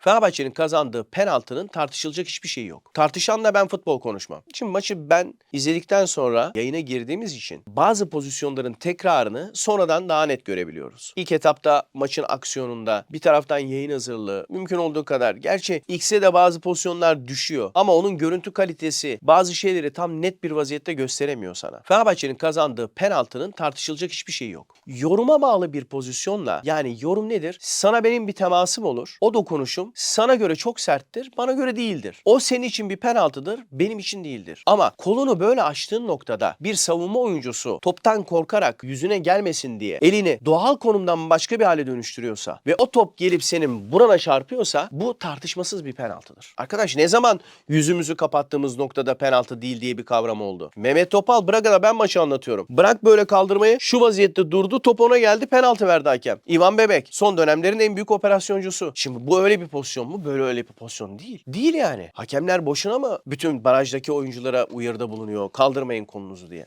Fenerbahçe'nin kazandığı penaltının tartışılacak hiçbir şeyi yok. Tartışanla ben futbol konuşmam. Şimdi maçı ben izledikten sonra yayına girdiğimiz için bazı pozisyonların tekrarını sonradan daha net görebiliyoruz. İlk etapta maçın aksiyonunda bir taraftan yayın hazırlığı mümkün olduğu kadar. Gerçi X'e de bazı pozisyonlar düşüyor ama onun görüntü kalitesi bazı şeyleri tam net bir vaziyette gösteremiyor sana. Fenerbahçe'nin kazandığı penaltının tartışılacak hiçbir şeyi yok. Yoruma bağlı bir pozisyonla yani yorum nedir? Sana benim bir temasım olur. O dokunuşum sana göre çok serttir, bana göre değildir. O senin için bir penaltıdır, benim için değildir. Ama kolunu böyle açtığın noktada bir savunma oyuncusu toptan korkarak yüzüne gelmesin diye elini doğal konumdan başka bir hale dönüştürüyorsa ve o top gelip senin burana çarpıyorsa bu tartışmasız bir penaltıdır. Arkadaş ne zaman yüzümüzü kapattığımız noktada penaltı değil diye bir kavram oldu. Mehmet Topal Braga'da ben maçı anlatıyorum. Bırak böyle kaldırmayı şu vaziyette durdu top ona geldi penaltı verdi hakem. İvan Bebek son dönemlerin en büyük operasyoncusu. Şimdi bu öyle bir pozisyon mu? Böyle öyle bir pozisyon değil. Değil yani. Hakemler boşuna mı bütün barajdaki oyunculara uyarıda bulunuyor kaldırmayın kolunuzu diye.